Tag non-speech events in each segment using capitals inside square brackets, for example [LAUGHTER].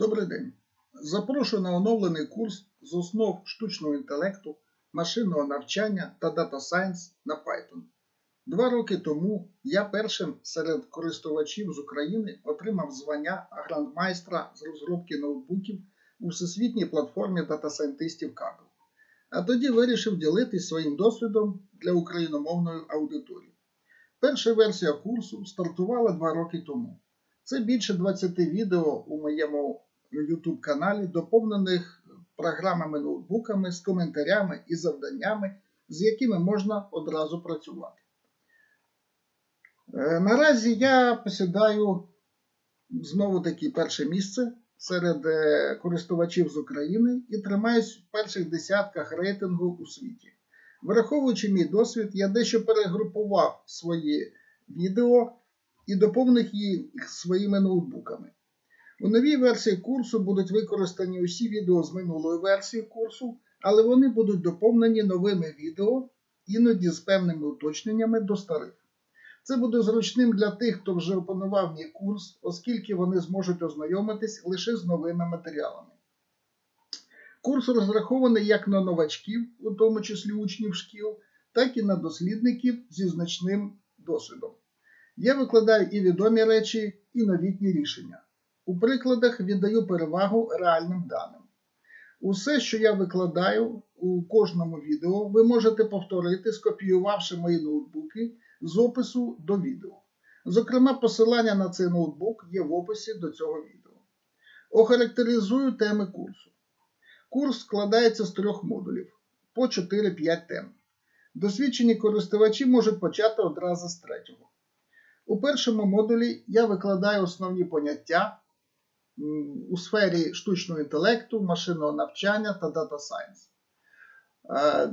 Добрий день. Запрошую на оновлений курс з основ штучного інтелекту, машинного навчання та Data Science на Python. Два роки тому я першим серед користувачів з України отримав звання грандмайстра з розробки ноутбуків у всесвітній платформі дата-сайентистів Kaggle. А тоді вирішив ділитись своїм досвідом для україномовної аудиторії. Перша версія курсу стартувала два роки тому. Це більше 20 відео у моєму YouTube каналі, доповнених програмами ноутбуками з коментарями і завданнями, з якими можна одразу працювати. Е, Наразі я посідаю знову таки перше місце серед е, користувачів з України і тримаюсь в перших десятках рейтингу у світі. Враховуючи мій досвід, я дещо перегрупував свої відео і доповнив їх своїми ноутбуками. У новій версії курсу будуть використані усі відео з минулої версії курсу, але вони будуть доповнені новими відео, іноді з певними уточненнями до старих. Це буде зручним для тих, хто вже опанував мій курс, оскільки вони зможуть ознайомитись лише з новими матеріалами. Курс розрахований як на новачків, у тому числі учнів шкіл, так і на дослідників зі значним досвідом. Я викладаю і відомі речі, і новітні рішення. У прикладах віддаю перевагу реальним даним. Усе, що я викладаю у кожному відео, ви можете повторити, скопіювавши мої ноутбуки з опису до відео. Зокрема, посилання на цей ноутбук є в описі до цього відео. Охарактеризую теми курсу. Курс складається з трьох модулів по 4-5 тем. Досвідчені користувачі можуть почати одразу з третього. У першому модулі я викладаю основні поняття у сфері штучного інтелекту, машинного навчання та Data Science.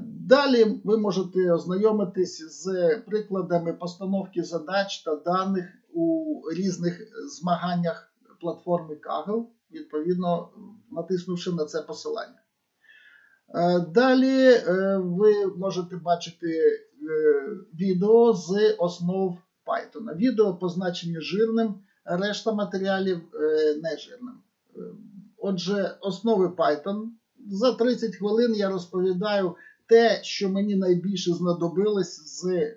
Далі ви можете ознайомитись з прикладами постановки задач та даних у різних змаганнях платформи Kaggle, відповідно натиснувши на це посилання. Далі ви можете бачити відео з основ Python. Відео позначені жирним, решта матеріалів не жирним. Отже, основи Python. За 30 хвилин я розповідаю те, що мені найбільше знадобилось з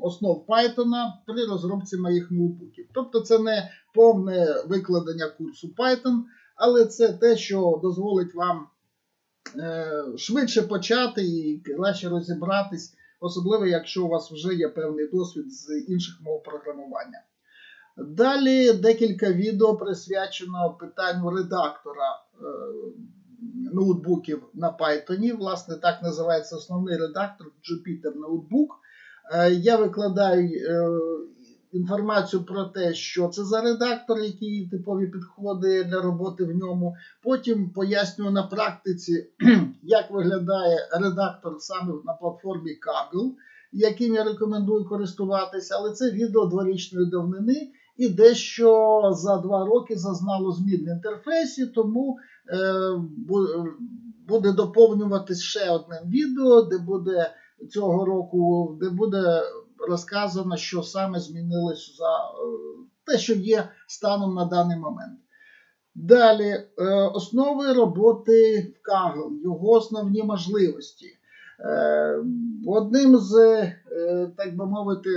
основ Python при розробці моїх ноутбуків. Тобто це не повне викладення курсу Python, але це те, що дозволить вам швидше почати і краще розібратись, особливо якщо у вас вже є певний досвід з інших мов програмування. Далі декілька відео присвячено питанню редактора ноутбуків на Python. Власне, так називається основний редактор Jupyter Notebook. Я викладаю інформацію про те, що це за редактор, які типові підходи для роботи в ньому. Потім пояснюю на практиці, [CLEARS THROAT] як виглядає редактор саме на платформі Kaggle, яким я рекомендую користуватися, але це відео дворічної давнини. І дещо за два роки зазнало змін в інтерфейсі, тому е, буде доповнюватись ще одним відео, де буде цього року, де буде розказано, що саме змінилось за е, те, що є станом на даний момент. Далі, е, основи роботи в Kaggle, його основні можливості. Одним з, так би мовити,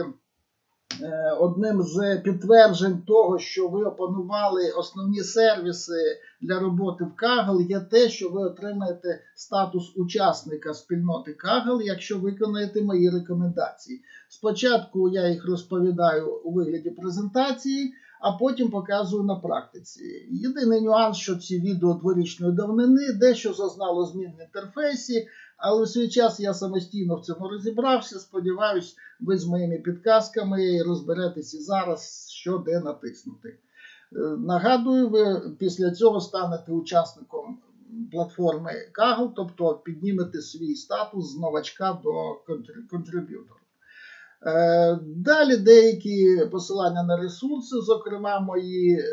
одним з підтверджень того, що ви опанували основні сервіси для роботи в Kaggle, є те, що ви отримаєте статус учасника спільноти Kaggle, якщо виконаєте мої рекомендації. Спочатку я їх розповідаю у вигляді презентації, а потім показую на практиці. Єдиний нюанс, що ці відео дворічної давнини, дещо зазнало змін в інтерфейсі, але у свій час я самостійно в цьому розібрався. Сподіваюсь, ви з моїми підказками розберетеся зараз, що де натиснути. Е, нагадую, ви після цього станете учасником платформи Kaggle, тобто піднімете свій статус з новачка до контриб'ютора. Е, далі деякі посилання на ресурси, зокрема, мої е,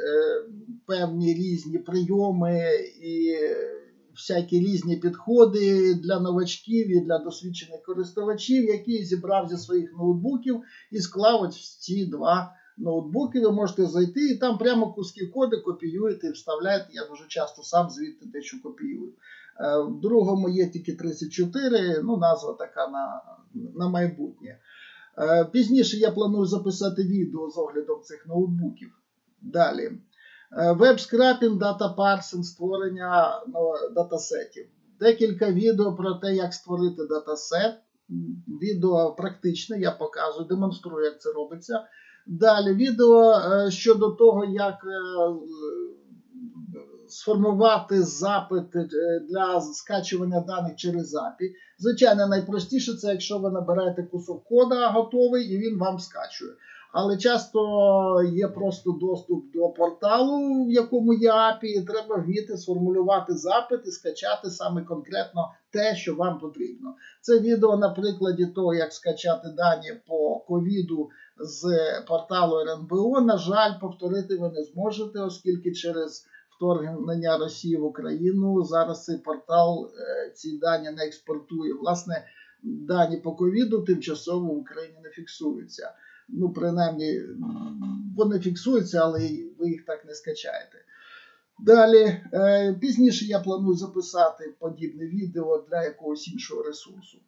певні різні прийоми і всякі різні підходи для новачків і для досвідчених користувачів, які зібрав зі своїх ноутбуків і склав ось ці два ноутбуки, ви можете зайти і там прямо куски коду копіюєте і вставляєте. Я дуже часто сам звідти дещо копіюю. Е, В другому є тільки 34, ну назва така на, на майбутнє. Е, Пізніше я планую записати відео з оглядом цих ноутбуків. Далі. Веб-скрапінг, дата парсинг, створення ну, датасетів. Декілька відео про те, як створити датасет. Відео практичне, я показую, демонструю, як це робиться. Далі відео е, щодо того, як е, сформувати запит е, для скачування даних через API. Звичайно, найпростіше це якщо ви набираєте кусок кода готовий і він вам скачує. Але часто є просто доступ до порталу, в якому є API, і треба вміти сформулювати запит і скачати саме конкретно те, що вам потрібно. Це відео на прикладі того, як скачати дані по ковіду з порталу РНБО. На жаль, повторити ви не зможете, оскільки через вторгнення Росії в Україну зараз цей портал е, ці дані не експортує. Власне, дані по ковіду тимчасово в Україні не фіксуються. Ну, принаймні, вони фіксуються, але ви їх так не скачаєте. Далі, е, пізніше я планую записати подібне відео для якогось іншого ресурсу.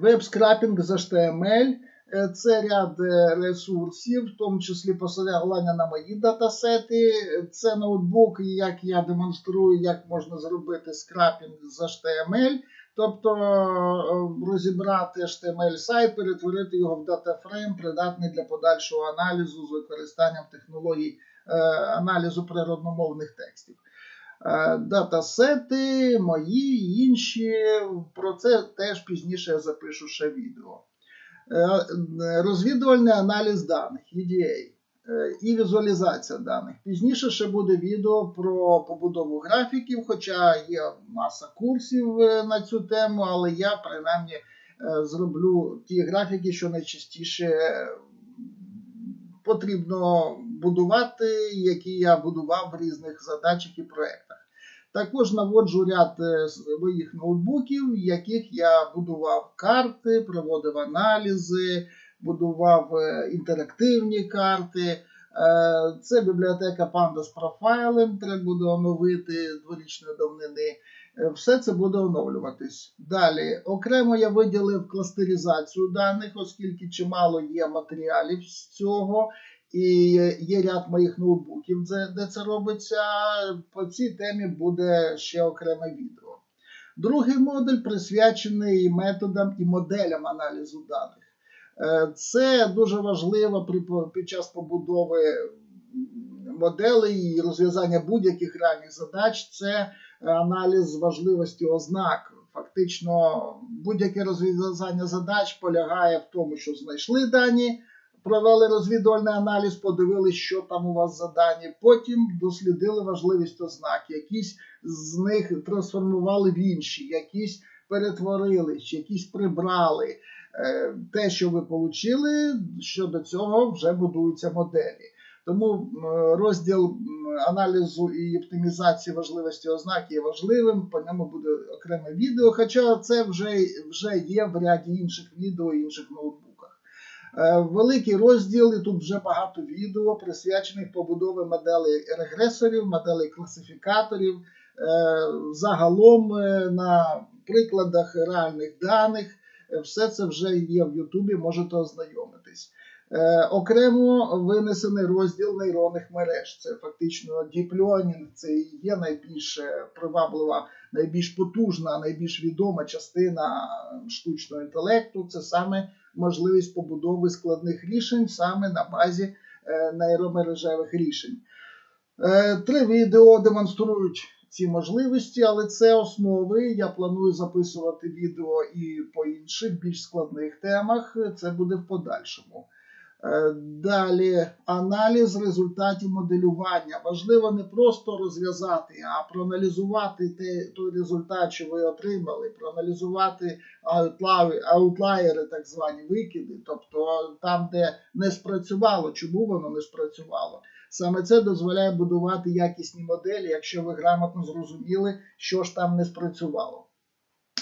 Веб-скрапінг з HTML е, це ряд е, ресурсів, в тому числі посилання на мої датасети. Це ноутбук, як я демонструю, як можна зробити скрапінг з HTML. Тобто е, розібрати HTML сайт, перетворити його в датафрейм, придатний для подальшого аналізу з використанням технологій е, аналізу природномовних текстів. Е, Датасети, мої інші. Про це теж пізніше я запишу ще відео. Розвідувальний аналіз даних EDA і візуалізація даних. Пізніше ще буде відео про побудову графіків, хоча є маса курсів е, на цю тему, але я принаймні е, зроблю ті графіки, що найчастіше е, потрібно будувати, які я будував в різних задачах і проєктах. Також наводжу ряд е, своїх ноутбуків, в яких я будував карти, проводив аналізи, будував е, інтерактивні карти. Е, Це бібліотека Pandas Profiling, треба буде оновити дворічної давнини. Е, Все це буде оновлюватись. Далі, окремо я виділив кластеризацію даних, оскільки чимало є матеріалів з цього. І є ряд моїх ноутбуків, де це робиться. По цій темі буде ще окреме відео. Другий модуль присвячений методам і моделям аналізу даних. Е, Це дуже важливо при, під час побудови моделей і розв'язання будь-яких реальних задач. Це аналіз важливості ознак. Фактично, будь-яке розв'язання задач полягає в тому, що знайшли дані, провели розвідувальний аналіз, подивилися, що там у вас за дані. Потім дослідили важливість ознак, якісь з них трансформували в інші, якісь перетворили, якісь прибрали. Е, Те, що ви отримали, щодо цього вже будуються моделі. Тому розділ аналізу і оптимізації важливості ознак є важливим, по ньому буде окреме відео, хоча це вже, вже є в ряді інших відео і інших ноутбуках. Е, Великий розділ, і тут вже багато відео, присвячених побудові моделей регресорів, моделей класифікаторів, е, загалом на прикладах реальних даних. Е, Все це вже є в Ютубі, можете ознайомитись. Е, окремо винесений розділ нейронних мереж. Це фактично Learning, це і є найбільш е, приваблива, найбільш потужна, найбільш відома частина штучного інтелекту. Це саме можливість побудови складних рішень саме на базі нейромережевих рішень. Три відео демонструють ці можливості, але це основи. Я планую записувати відео і по інших більш складних темах. Це буде в подальшому. Е, Далі аналіз результатів моделювання. Важливо не просто розв'язати, а проаналізувати те, той результат, що ви отримали, проаналізувати аутлаєри, так звані викиди, тобто там, де не спрацювало, чому воно не спрацювало. Саме це дозволяє будувати якісні моделі, якщо ви грамотно зрозуміли, що ж там не спрацювало.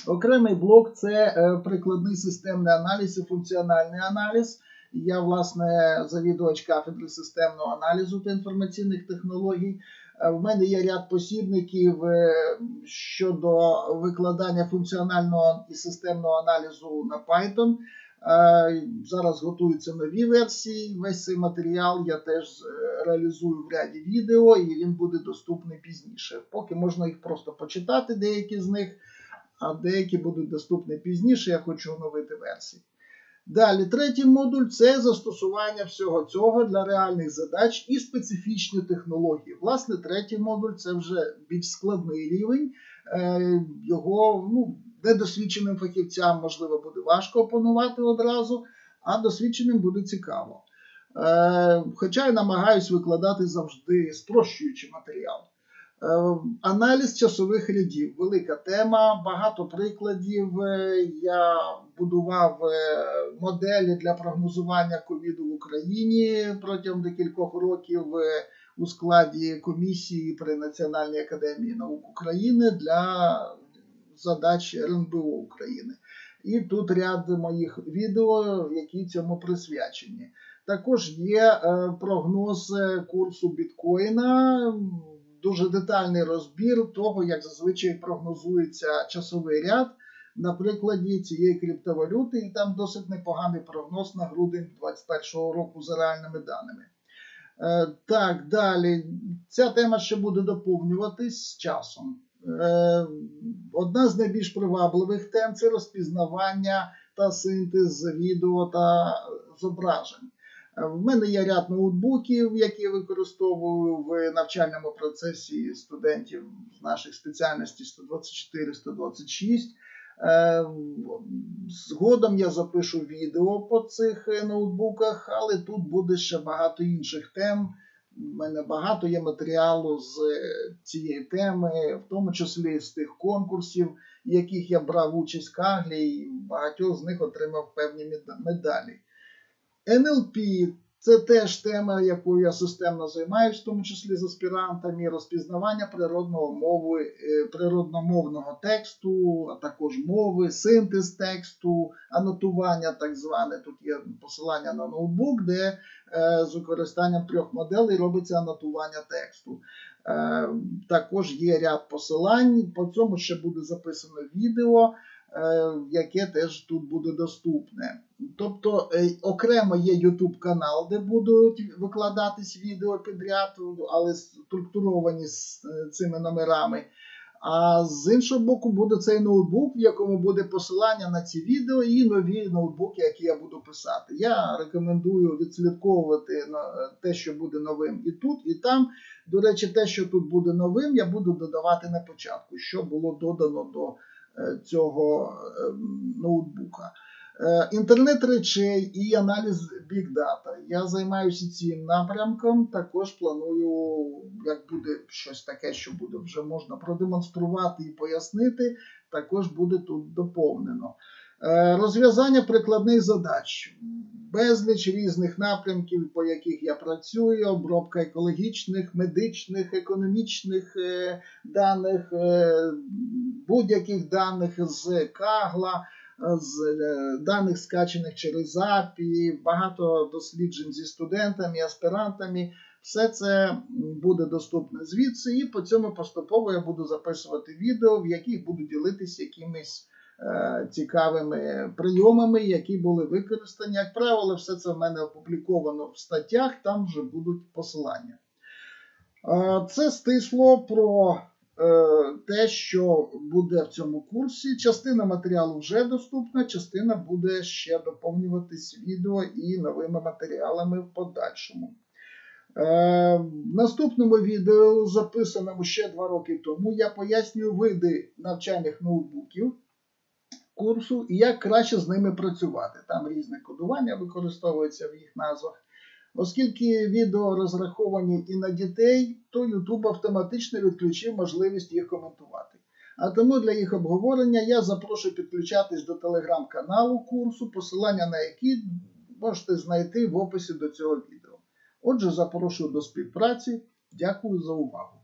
Окремий блок це е, прикладний системний аналіз і функціональний аналіз. Я, власне, завідувач кафедри системного аналізу та інформаційних технологій. Е, В мене є ряд посібників е, щодо викладання функціонального і системного аналізу на Python. Е, Зараз готуються нові версії. Весь цей матеріал я теж реалізую в ряді відео, і він буде доступний пізніше. Поки можна їх просто почитати, деякі з них, а деякі будуть доступні пізніше. Я хочу оновити версії. Далі, третій модуль це застосування всього цього для реальних задач і специфічні технології. Власне, третій модуль це вже більш складний рівень. Е, Його ну, недосвідченим фахівцям, можливо, буде важко опанувати одразу, а досвідченим буде цікаво. Е, Хоча я намагаюсь викладати завжди спрощуючи матеріал. Е, Аналіз часових рядів велика тема, багато прикладів. Е, Я будував е, моделі для прогнозування ковіду в Україні протягом декількох років у складі комісії при Національній академії наук України для задач РНБО України. І тут ряд моїх відео, які цьому присвячені. Також є прогноз курсу біткоїна, дуже детальний розбір того, як зазвичай прогнозується часовий ряд на прикладі цієї криптовалюти, і там досить непоганий прогноз на грудень 2021 року за реальними даними. Е, Так, далі. Ця тема ще буде доповнюватись з часом. Е, Одна з найбільш привабливих тем це розпізнавання та синтез відео та зображень. В мене є ряд ноутбуків, які я використовую в навчальному процесі студентів з наших спеціальностей 124-126. Е, Згодом я запишу відео по цих ноутбуках, але тут буде ще багато інших тем. У мене багато є матеріалу з цієї теми, в тому числі з тих конкурсів, в яких я брав участь в Каглі, і багатьох з них отримав певні медалі. НЛП це теж тема, якою я системно займаюся, в тому числі з аспірантами, розпізнавання природного мови, е, природномовного тексту, а також мови, синтез тексту, анотування так зване. Тут є посилання на ноутбук, де е, з використанням трьох моделей робиться анотування тексту. Е, Також є ряд посилань. По цьому ще буде записано відео, яке теж тут буде доступне. Тобто е, окремо є YouTube канал, де будуть викладатись відео підряд, але структуровані з е, цими номерами. А з іншого боку, буде цей ноутбук, в якому буде посилання на ці відео і нові ноутбуки, які я буду писати. Я рекомендую відслідковувати те, що буде новим і тут, і там. До речі, те, що тут буде новим, я буду додавати на початку, що було додано до е, цього е, ноутбука. Е, Інтернет речей і аналіз Big Data. Я займаюся цим напрямком. Також планую, як буде щось таке, що буде вже можна продемонструвати і пояснити, також буде тут доповнено. Е, Розв'язання прикладних задач. Безліч різних напрямків, по яких я працюю, обробка екологічних, медичних, економічних е, даних, е, будь-яких даних з Кагла, з е, даних скачених через API, багато досліджень зі студентами, аспірантами. Все це буде доступне звідси, і по цьому поступово я буду записувати відео, в яких буду ділитися якимись цікавими прийомами, які були використані. Як правило, все це в мене опубліковано в статтях, там вже будуть посилання. Е, Це стисло про е, те, що буде в цьому курсі. Частина матеріалу вже доступна, частина буде ще доповнюватись відео і новими матеріалами в подальшому. Е, в наступному відео, записаному ще два роки тому, я пояснюю види навчальних ноутбуків курсу і як краще з ними працювати. Там різне кодування використовується в їх назвах. Оскільки відео розраховані і на дітей, то YouTube автоматично відключив можливість їх коментувати. А тому для їх обговорення я запрошую підключатись до телеграм-каналу курсу, посилання на який можете знайти в описі до цього відео. Отже, запрошую до співпраці. Дякую за увагу.